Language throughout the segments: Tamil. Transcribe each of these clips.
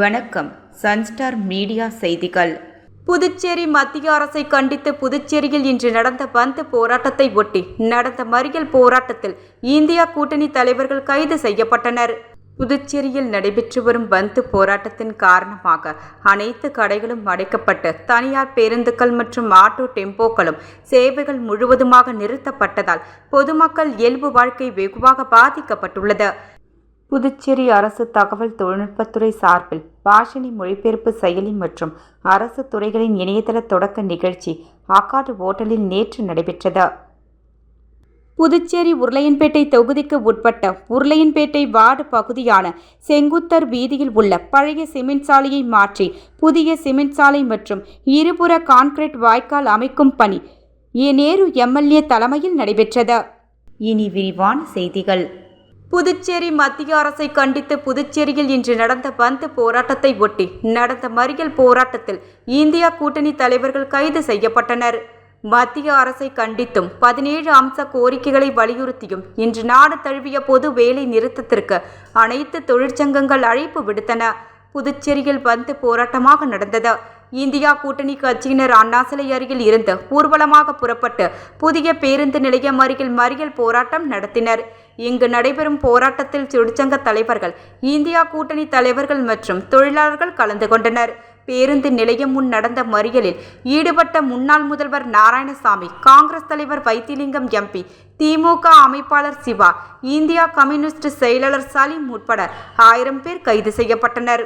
வணக்கம். சன்ஸ்டார் மீடியா செய்திகள். புதுச்சேரி மத்திய அரசை கண்டித்து புதுச்சேரியில் இன்று நடந்த பந்த் போராட்டத்தை ஒட்டி நடந்த மறியல் போராட்டத்தில் இந்தியா கூட்டணி தலைவர்கள் கைது செய்யப்பட்டனர். புதுச்சேரியில் நடைபெற்று வரும் பந்த் போராட்டத்தின் காரணமாக அனைத்து கடைகளும் அடைக்கப்பட்டு தனியார் பேருந்துகள் மற்றும் ஆட்டோ டெம்போக்களும் சேவைகள் முழுவதுமாக நிறுத்தப்பட்டதால் பொதுமக்கள் இயல்பு வாழ்க்கை வெகுவாக பாதிக்கப்பட்டுள்ளது. புதுச்சேரி அரசு தகவல் தொழில்நுட்பத்துறை சார்பில் பாஷினி மொழிபெயர்ப்பு செயலி மற்றும் அரசு துறைகளின் இணையதள தொடக்க நிகழ்ச்சி ஆக்காடு ஓட்டலில் நேற்று நடைபெற்றது. புதுச்சேரி உருளையன்பேட்டை தொகுதிக்கு உட்பட்ட உருளையன்பேட்டை வார்டு பகுதியான செங்குத்தர் வீதியில் உள்ள பழைய சிமெண்ட் சாலையை மாற்றி புதிய சிமெண்ட் சாலை மற்றும் இருபுற கான்கிரீட் வாய்க்கால் அமைக்கும் பணி ஏ நேரு எம்எல்ஏ தலைமையில் நடைபெற்றது. இனி விரிவான செய்திகள். புதுச்சேரி மத்திய அரசை கண்டித்து புதுச்சேரியில் இன்று நடந்த பந்த் போராட்டத்தை ஒட்டி நடந்த மறியல் போராட்டத்தில் இந்தியா கூட்டணி தலைவர்கள் கைது செய்யப்பட்டனர். மத்திய அரசை கண்டித்தும் பதினேழு அம்ச கோரிக்கைகளை வலியுறுத்தியும் இன்று நாடு தழுவிய பொது வேலை நிறுத்தத்திற்கு அனைத்து தொழிற்சங்கங்கள் அழைப்பு விடுத்தன. புதுச்சேரியில் பந்த் போராட்டமாக நடந்தது. இந்தியா கூட்டணி கட்சியினர் அண்ணாசிலை அருகில் இருந்து ஊர்வலமாக புறப்பட்டு புதிய பேருந்து நிலையம் அருகில் மறியல் போராட்டம் நடத்தினர். இங்கு நடைபெறும் போராட்டத்தில் தொழிற்சங்க தலைவர்கள் இந்தியா கூட்டணி தலைவர்கள் மற்றும் தொழிலாளர்கள் கலந்து கொண்டனர். பேருந்து நிலையம் முன் நடந்த மறியலில் ஈடுபட்ட முன்னாள் முதல்வர் நாராயணசாமி காங்கிரஸ் தலைவர் வைத்திலிங்கம் எம்பி திமுக அமைப்பாளர் சிவா இந்தியா கம்யூனிஸ்ட் செயலாளர் சலீம் உட்பட ஆயிரம் பேர் கைது செய்யப்பட்டனர்.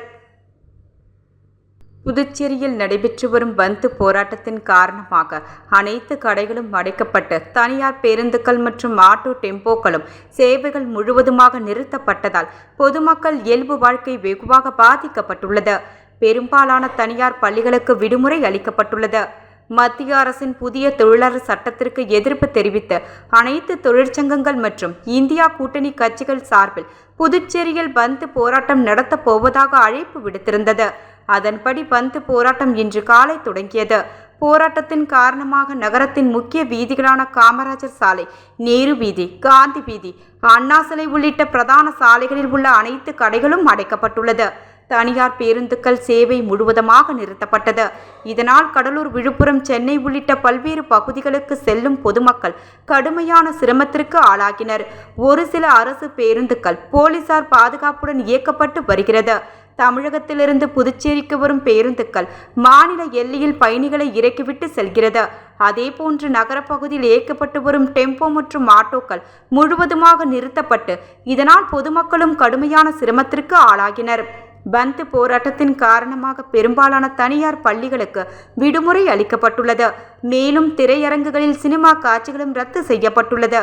புதுச்சேரியில் நடைபெற்று வரும் பந்த் போராட்டத்தின் காரணமாக அனைத்து கடைகளும் அடைக்கப்பட்டு தனியார் பேருந்துகள் மற்றும் ஆட்டோ டெம்போக்களும் சேவைகள் முழுவதுமாக நிறுத்தப்பட்டதால் பொதுமக்கள் இயல்பு வாழ்க்கை வெகுவாக பாதிக்கப்பட்டுள்ளது. பெரும்பாலான தனியார் பள்ளிகளுக்கு விடுமுறை அளிக்கப்பட்டுள்ளது. மத்திய அரசின் புதிய தொழிலாளர் சட்டத்திற்கு எதிர்ப்பு தெரிவித்து அனைத்து தொழிற்சங்கங்கள் மற்றும் இந்தியா கூட்டணி கட்சிகள் சார்பில் புதுச்சேரியில் பந்த் போராட்டம் நடத்தப் போவதாக அழைப்பு விடுத்திருந்தது. அதன்படி பந்து போராட்டம் இன்று காலை தொடங்கியது. போராட்டத்தின் காரணமாக நகரத்தின் முக்கிய வீதிகளான காமராஜர் சாலை நேரு வீதி காந்தி வீதி அண்ணா சிலை உள்ளிட்ட பிரதான சாலைகளில் உள்ள அனைத்து கடைகளும் அடைக்கப்பட்டுள்ளது. தனியார் பேருந்துகள் சேவை முழுவதுமாக நிறுத்தப்பட்டது. இதனால் கடலூர் விழுப்புரம் சென்னை உள்ளிட்ட பல்வேறு பகுதிகளுக்கு செல்லும் பொதுமக்கள் கடுமையான சிரமத்திற்கு ஆளாகினர். ஒரு சில அரசு பேருந்துகள் போலீசார் பாதுகாப்புடன் இயக்கப்பட்டு வருகிறது. தமிழகத்திலிருந்து புதுச்சேரிக்கு வரும் பேருந்துகள் மாநில எல்லையில் பயணிகளை இறக்கிவிட்டு செல்கிறது. அதேபோன்று நகரப்பகுதியில் இயக்கப்பட்டு வரும் டெம்போ மற்றும் ஆட்டோக்கள் முழுவதுமாக நிறுத்தப்பட்டு இதனால் பொதுமக்களும் கடுமையான சிரமத்திற்கு ஆளாகினர். பந்த் போராட்டத்தின் காரணமாக பெரும்பாலான தனியார் பள்ளிகளுக்கு விடுமுறை அளிக்கப்பட்டுள்ளது. மேலும் திரையரங்குகளில் சினிமா காட்சிகளும் ரத்து செய்யப்பட்டுள்ளது.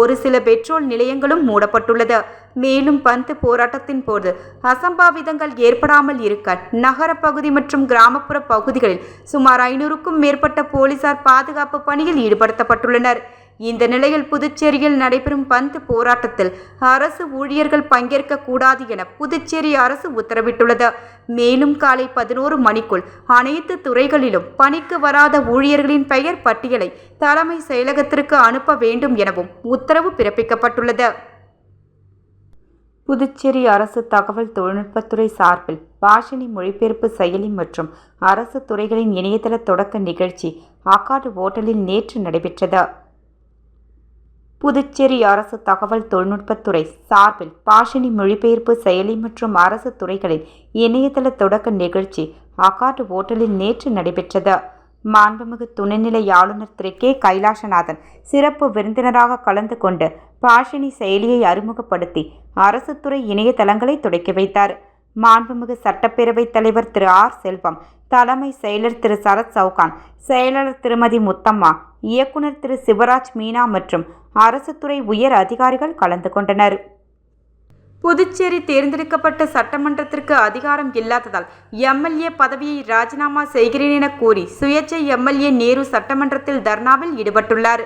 ஒரு சில பெட்ரோல் நிலையங்களும் மூடப்பட்டுள்ளது. மேலும் பந்த் போராட்டத்தின் போது அசம்பாவிதங்கள் ஏற்படாமல் இருக்க நகர பகுதி மற்றும் கிராமப்புற பகுதிகளில் சுமார் ஐநூறுக்கும் மேற்பட்ட போலீசார் பாதுகாப்பு பணியில் ஈடுபடுத்தப்பட்டுள்ளனர். இந்த நிலையில் புதுச்சேரியில் நடைபெறும் பந்த் போராட்டத்தில் அரசு ஊழியர்கள் பங்கேற்க கூடாது என புதுச்சேரி அரசு உத்தரவிட்டுள்ளது. மேலும் காலை பதினோரு மணிக்குள் அனைத்து துறைகளிலும் பணிக்கு வராத ஊழியர்களின் பெயர் பட்டியலை தலைமை செயலகத்திற்கு அனுப்ப வேண்டும் எனவும் உத்தரவு பிறப்பிக்கப்பட்டுள்ளது. புதுச்சேரி அரசு தகவல் தொழில்நுட்பத்துறை சார்பில் பாஷினி மொழிபெயர்ப்பு செயலி மற்றும் அரசு துறைகளின் இணையதள தொடக்க நிகழ்ச்சி ஆக்காடு ஓட்டலில் நேற்று நடைபெற்றது. புதுச்சேரி அரசு தகவல் தொழில்நுட்பத்துறை சார்பில் பாஷினி மொழிபெயர்ப்பு செயலி மற்றும் அரசு துறைகளின் இணையதள தொடக்க நிகழ்ச்சி அகாட் ஓட்டலில் நேற்று நடைபெற்றது. மாண்புமிகு துணைநிலை ஆளுநர் திரு. கே. கைலாசநாதன் சிறப்பு விருந்தினராக கலந்து கொண்டு பாஷினி செயலியை அறிமுகப்படுத்தி அரசு துறை இணையதளங்களை தொடக்கி வைத்தார். மாண்புமிகு சட்டப்பேரவைத் தலைவர் திரு. ஆர். செல்வம் தலைமை செயலர் திரு. சரத் சவுகான் செயலாளர் திருமதி முத்தம்மா இயக்குனர் திரு. சிவராஜ் மீனா மற்றும் அரசு துறை உயர் அதிகாரிகள் கலந்து கொண்டனர். புதுச்சேரி தேர்ந்தெடுக்கப்பட்ட சட்டமன்றத்திற்கு அதிகாரம் இல்லாததால் எம்எல்ஏ பதவியை ராஜினாமா செய்கிறேன் என கூறி சுயேட்சை எம்எல்ஏ நேரு சட்டமன்றத்தில் தர்ணாவில் ஈடுபட்டுள்ளார்.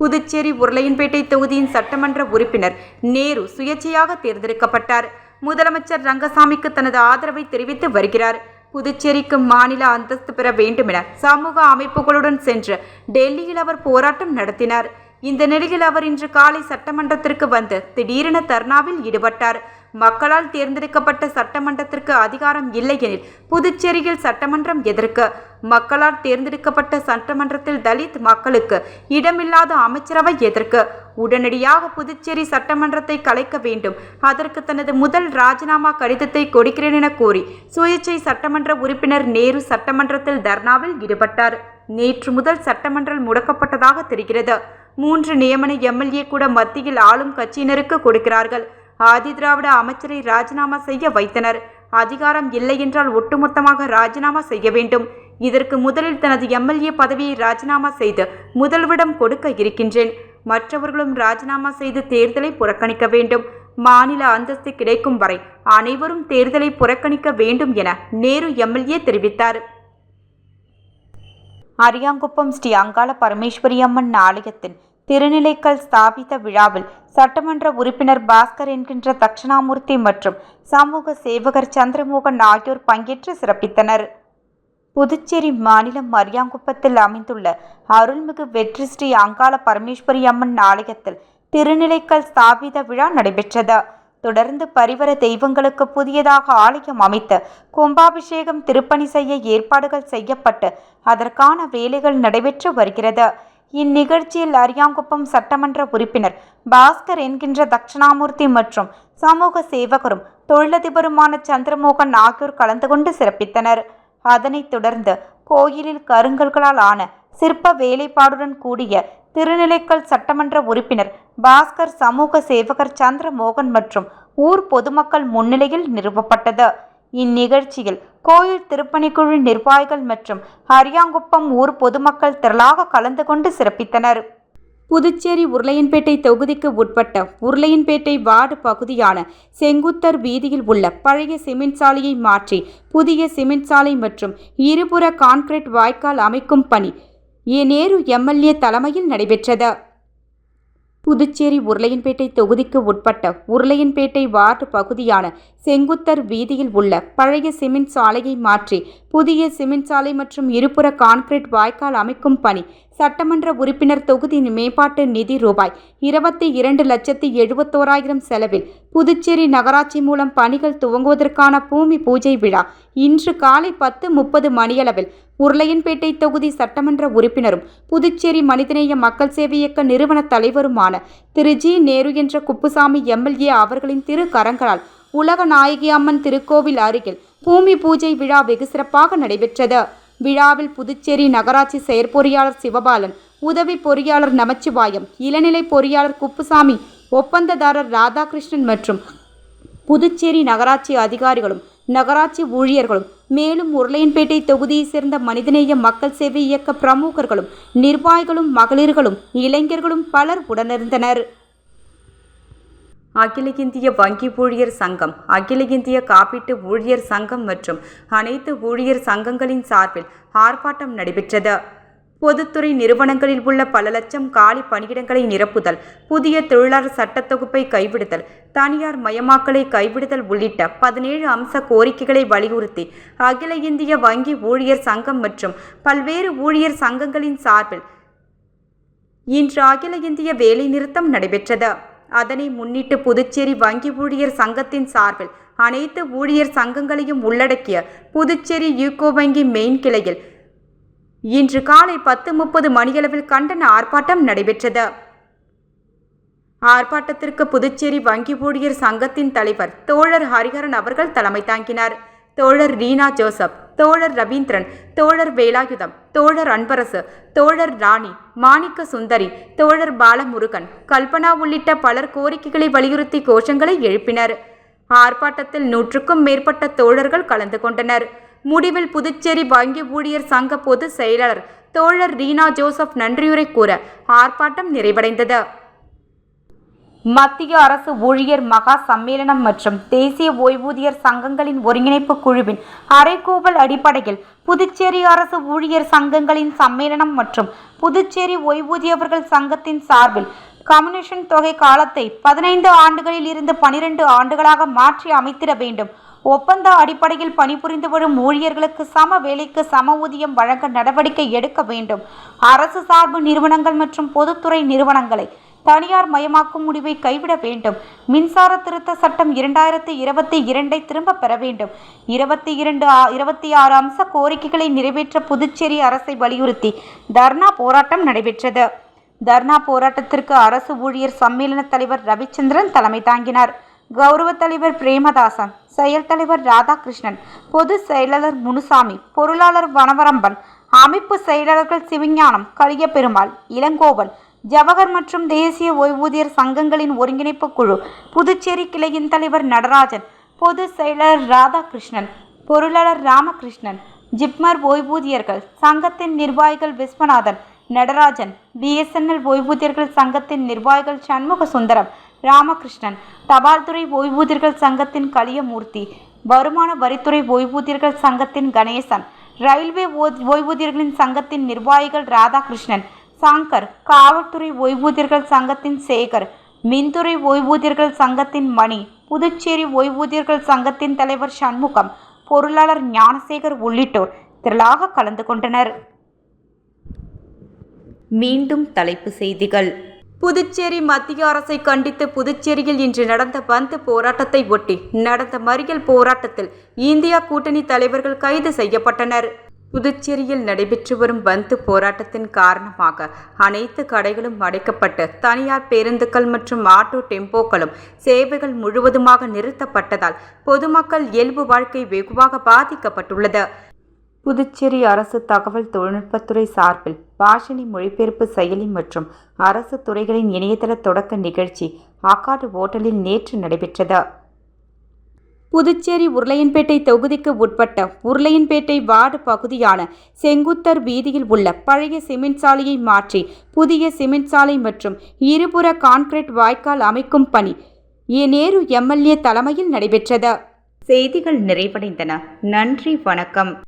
புதுச்சேரி உருளையன்பேட்டை தொகுதியின் சட்டமன்ற உறுப்பினர் நேரு சுயேட்சையாக தேர்ந்தெடுக்கப்பட்டார். முதலமைச்சர் ரங்கசாமிக்கு தனது ஆதரவை தெரிவித்து வருகிறார். புதுச்சேரிக்கு மாநில அந்தஸ்து பெற வேண்டுமென சமூக அமைப்புகளுடன் சென்று டெல்லியில் அவர் போராட்டம் நடத்தினார். இந்த நிலையில் அவர் இன்று காலை சட்டமன்றத்திற்கு வந்து திடீரென தர்ணாவில் ஈடுபட்டார். மக்களால் தேர்ந்தெடுக்கப்பட்ட சட்டமன்றத்திற்கு அதிகாரம் இல்லை எனில் புதுச்சேரியில் சட்டமன்றம் எதிர்க்க மக்களால் தேர்ந்தெடுக்கப்பட்ட சட்டமன்றத்தில் தலித் மக்களுக்கு இடமில்லாத அமைச்சரவை எதிர்க்க உடனடியாக புதுச்சேரி சட்டமன்றத்தை கலைக்க வேண்டும். அதற்கு தனது முதல் ராஜினாமா கடிதத்தை கொடுக்கிறேன் என கூறி சுயேட்சை சட்டமன்ற உறுப்பினர் நேரு சட்டமன்றத்தில் தர்ணாவில் ஈடுபட்டார். நேற்று முதல் சட்டமன்றம் முடக்கப்பட்டதாக தெரிகிறது. மூன்று நியமன எம்எல்ஏ கூட மத்தியில் ஆளும் கட்சியினருக்கு கொடுக்கிறார்கள். ஆதி திராவிட அமைச்சரை ராஜினாமா செய்ய வைத்தனர். அதிகாரம் இல்லை என்றால் ஒட்டுமொத்தமாக ராஜினாமா செய்ய வேண்டும். இதற்கு முதலில் தனது எம்எல்ஏ பதவியை ராஜினாமா செய்து முதல்விடம் கொடுக்க இருக்கின்றேன். மற்றவர்களும் ராஜினாமா செய்து தேர்தலை புறக்கணிக்க வேண்டும். மாநில அந்தஸ்து கிடைக்கும் வரை அனைவரும் தேர்தலை புறக்கணிக்க வேண்டும் என நேரு எம்எல்ஏ தெரிவித்தார். அரியாங்குப்பம் ஸ்ரீ அங்காள பரமேஸ்வரி அம்மன் ஆலயத்தின் திருநிலைக்கல் ஸ்தாபித்த விழாவில் சட்டமன்ற உறுப்பினர் பாஸ்கர் என்கின்ற தட்சிணாமூர்த்தி மற்றும் சமூக சேவகர் சந்திரமோகன் ஆகியோர் பங்கேற்று சிறப்பித்தனர். புதுச்சேரி மாநிலம் மரியாங்குப்பத்தில் அமைந்துள்ள அருள்மிகு வெற்றி ஸ்ரீ அங்காள பரமேஸ்வரி அம்மன் ஆலயத்தில் திருநிலைக்கல் ஸ்தாபித விழா நடைபெற்றது. தொடர்ந்து பரிவர தெய்வங்களுக்கு புதியதாக ஆலயம் அமைத்து கும்பாபிஷேகம் திருப்பணி செய்ய ஏற்பாடுகள் செய்யப்பட்டு அதற்கான வேலைகள் நடைபெற்று வருகிறது. இந்நிகழ்ச்சியில் அரியாங்குப்பம் சட்டமன்ற உறுப்பினர் பாஸ்கர் என்கின்ற தட்சிணாமூர்த்தி மற்றும் சமூக சேவகரும் தொழிலதிபருமான சந்திரமோகன் ஆகியோர் கலந்து கொண்டு சிறப்பித்தனர். அதனைத் தொடர்ந்து கோயிலில் கருங்கல்களால் ஆன சிற்ப வேலைப்பாடுடன் கூடிய திருநிலைக்கல் சட்டமன்ற உறுப்பினர் பாஸ்கர் சமூக சேவகர் சந்திரமோகன் மற்றும் ஊர் பொதுமக்கள் முன்னிலையில் நிறுவப்பட்டது. இந்நிகழ்ச்சியில் கோயில் திருப்பணிக்குழு நிர்வாகிகள் மற்றும் அரியாங்குப்பம் ஊர் பொதுமக்கள் திரளாக கலந்து கொண்டு சிறப்பித்தனர். புதுச்சேரி உருளையன்பேட்டை தொகுதிக்கு உட்பட்ட உருளையன்பேட்டை வார்டு பகுதியான செங்குத்தர் வீதியில் உள்ள பழைய சிமெண்ட் சாலையை மாற்றி புதிய சிமெண்ட் சாலை மற்றும் இருபுற கான்கிரீட் வாய்க்கால் அமைக்கும் பணி நேரு எம்எல்ஏ தலைமையில் நடைபெற்றது. புதுச்சேரி உருளையன்பேட்டை தொகுதிக்கு உட்பட்ட உருளையன்பேட்டை வார்டு பகுதியான செங்குத்தர் வீதியில் உள்ள பழைய சிமெண்ட் சாலையை மாற்றி புதிய சிமெண்ட் சாலை மற்றும் இருபுற கான்கிரீட் வாய்க்கால் அமைக்கும் பணி சட்டமன்ற உறுப்பினர் தொகுதி மேம்பாட்டு நிதி ரூபாய் இருபத்தி இரண்டு லட்சத்தி எழுபத்தோராயிரம் செலவில் புதுச்சேரி நகராட்சி மூலம் பணிகள் துவங்குவதற்கான பூமி பூஜை விழா இன்று காலை பத்து முப்பது மணியளவில் உருளையன்பேட்டை தொகுதி சட்டமன்ற உறுப்பினரும் புதுச்சேரி மனிதநேய மக்கள் சேவை இயக்க நிறுவன தலைவருமான திரு. ஜி. நேரு என்ற குப்புசாமி எம்எல்ஏ அவர்களின் திரு கரங்களால் உலக நாயகி அம்மன் திருக்கோவில் அருகில் பூமி பூஜை விழா வெகு சிறப்பாக நடைபெற்றது. விழாவில் புதுச்சேரி நகராட்சி செயற்பொறியாளர் சிவபாலன் உதவி பொறியாளர் நமச்சிவாயம் இளநிலை பொறியாளர் குப்புசாமி ஒப்பந்ததாரர் ராதாகிருஷ்ணன் மற்றும் புதுச்சேரி நகராட்சி அதிகாரிகளும் நகராட்சி ஊழியர்களும் மேலும் உருளையன்பேட்டை தொகுதியைச் சேர்ந்த மனிதநேய மக்கள் சேவை இயக்க பிரமுகர்களும் நிர்வாகிகளும் மகளிர்களும் இளைஞர்களும் பலர் உடனிருந்தனர். அகில இந்திய வங்கி ஊழியர் சங்கம் அகில இந்திய காப்பீட்டு ஊழியர் சங்கம் மற்றும் அனைத்து ஊழியர் சங்கங்களின் சார்பில் ஆர்ப்பாட்டம் நடைபெற்றது. பொதுத்துறை நிறுவனங்களில் உள்ள பல லட்சம் காலி பணியிடங்களை நிரப்புதல் புதிய தொழிலாளர் சட்ட தொகுப்பை கைவிடுதல் தனியார் மயமாக்கலை கைவிடுதல் உள்ளிட்ட பதினேழு அம்ச கோரிக்கைகளை வலியுறுத்தி அகில இந்திய வங்கி ஊழியர் சங்கம் மற்றும் பல்வேறு ஊழியர் சங்கங்களின் சார்பில் இன்று அகில இந்திய வேலைநிறுத்தம் நடைபெற்றது. அதனை முன்னிட்டு புதுச்சேரி வங்கி ஊழியர் சங்கத்தின் சார்பில் அனைத்து ஊழியர் சங்கங்களையும் உள்ளடக்கிய புதுச்சேரி யூகோ வங்கி மெயின் கிளையில் இன்று காலை பத்து முப்பது மணியளவில் கண்டன ஆர்ப்பாட்டம் நடைபெற்றது. ஆர்ப்பாட்டத்திற்கு புதுச்சேரி வங்கி ஊழியர் சங்கத்தின் தலைவர் தோழர் ஹரிஹரன் அவர்கள் தலைமை தாங்கினார். தோழர் ரீனா ஜோசப் தோழர் ரவீந்திரன் தோழர் வேலாயுதம் தோழர் அன்பரசு தோழர் ராணி மாணிக்க சுந்தரி தோழர் பாலமுருகன் கல்பனா உள்ளிட்ட பலர் கோரிக்கைகளை வலியுறுத்தி கோஷங்களை எழுப்பினர். ஆர்ப்பாட்டத்தில் நூற்றுக்கும் மேற்பட்ட தோழர்கள் கலந்து கொண்டனர். முடிவில் புதுச்சேரி வங்கி ஊழியர் சங்க பொதுச் செயலாளர் தோழர் ரீனா ஜோசப் நன்றியுரை கூற ஆர்ப்பாட்டம் நிறைவடைந்தது. மத்திய அரசு ஊழியர் மகா சம்மேளனம் மற்றும் தேசிய ஓய்வூதியர் சங்கங்களின் ஒருங்கிணைப்பு குழுவின் அரைக்கோவல் அடிப்படையில் புதுச்சேரி அரசு ஊழியர் சங்கங்களின் சம்மேளனம் மற்றும் புதுச்சேரி ஓய்வூதியவர்கள் சங்கத்தின் சார்பில் கம்யூனிஷன் தொகை காலத்தை பதினைந்து ஆண்டுகளில் இருந்து பனிரெண்டு ஆண்டுகளாக மாற்றி அமைத்திட வேண்டும். ஒப்பந்த அடிப்படையில் பணிபுரிந்து வரும் ஊழியர்களுக்கு சம வேலைக்கு சம ஊதியம் வழங்க நடவடிக்கை எடுக்க வேண்டும். அரசு சார்பு நிறுவனங்கள் மற்றும் பொதுத்துறை நிறுவனங்களை தனியார் மயமாக்கும் முடிவை கைவிட வேண்டும். மின்சார திருத்த சட்டம் இரண்டாயிரத்தி இருபத்தி இரண்டை திரும்பப் பெற வேண்டும். இருபத்தி இரண்டு இருபத்தி ஆறு அம்ச கோரிக்கைகளை நிறைவேற்ற புதுச்சேரி அரசை வலியுறுத்தி தர்ணா போராட்டம் நடைபெற்றது. தர்ணா போராட்டத்திற்கு அரசு ஊழியர் சம்மேளன தலைவர் ரவிச்சந்திரன் தலைமை தாங்கினார். கௌரவ தலைவர் பிரேமதாசன் செயல் தலைவர் ராதாகிருஷ்ணன் பொது செயலாளர் முனுசாமி பொருளாளர் வனவரம்பன் அமைப்பு செயலாளர்கள் சிவஞானம் கலியபெருமாள் இளங்கோவன் ஜவஹர் மற்றும் தேசிய ஓய்வூதியர் சங்கங்களின் ஒருங்கிணைப்பு குழு புதுச்சேரி கிளையின் தலைவர் நடராஜன் பொதுச் செயலாளர் ராதாகிருஷ்ணன் பொருளாளர் ராமகிருஷ்ணன் ஜிப்மர் ஓய்வூதியர்கள் சங்கத்தின் நிர்வாகிகள் விஸ்வநாதன் நடராஜன் பிஎஸ்என்எல் ஓய்வூதியர்கள் சங்கத்தின் நிர்வாகிகள் சண்முக சுந்தரம் ராமகிருஷ்ணன் தபால்துறை ஓய்வூதியர்கள் சங்கத்தின் கலியமூர்த்தி வருமான வரித்துறை ஓய்வூதியர்கள் சங்கத்தின் கணேசன் ரயில்வே ஓ- ஓய்வூதியர்களின் சங்கத்தின் நிர்வாகிகள் ராதாகிருஷ்ணன் சாங்கர் காவல்துறை ஓய்வூதியர்கள் சங்கத்தின் சேகர் மின்துறை ஓய்வூதியர்கள் சங்கத்தின் மணி புதுச்சேரி ஓய்வூதியர்கள் சங்கத்தின் தலைவர் சண்முகம் பொருளாளர் ஞானசேகர் உள்ளிட்டோர் திரளாக கலந்து கொண்டனர். மீண்டும் தலைப்பு செய்திகள். புதுச்சேரி மத்திய அரசை கண்டித்து புதுச்சேரியில் இன்று நடந்த பந்து போராட்டத்தை ஒட்டி நடந்த மறியல் போராட்டத்தில் இந்தியா கூட்டணி தலைவர்கள் கைது செய்யப்பட்டனர். புதுச்சேரியில் நடைபெற்று வரும் பந்து போராட்டத்தின் காரணமாக அனைத்து கடைகளும் அடைக்கப்பட்டு தனியார் பேருந்துகள் மற்றும் ஆட்டோ டெம்போக்களும் சேவைகள் முழுவதுமாக நிறுத்தப்பட்டதால் பொதுமக்கள் இயல்பு வாழ்க்கை வெகுவாக பாதிக்கப்பட்டுள்ளது. புதுச்சேரி அரசு தகவல் தொழில்நுட்பத்துறை சார்பில் பாஷினி மொழிபெயர்ப்பு செயலி மற்றும் அரசு துறைகளின் இணையதள தொடக்க நிகழ்ச்சி ஆக்காடு ஓட்டலில் நேற்று நடைபெற்றது. புதுச்சேரி உருளையன்பேட்டை தொகுதிக்கு உட்பட்ட உருளையன்பேட்டை வார்டு பகுதியான செங்குத்தர் வீதியில் உள்ள பழைய சிமெண்ட் சாலையை மாற்றி புதிய சிமெண்ட் சாலை மற்றும் இருபுற கான்கிரீட் வாய்க்கால் அமைக்கும் பணி நேரு எம்எல்ஏ தலைமையில் நடைபெற்றது. செய்திகள் நிறைவடைந்தன. நன்றி வணக்கம்.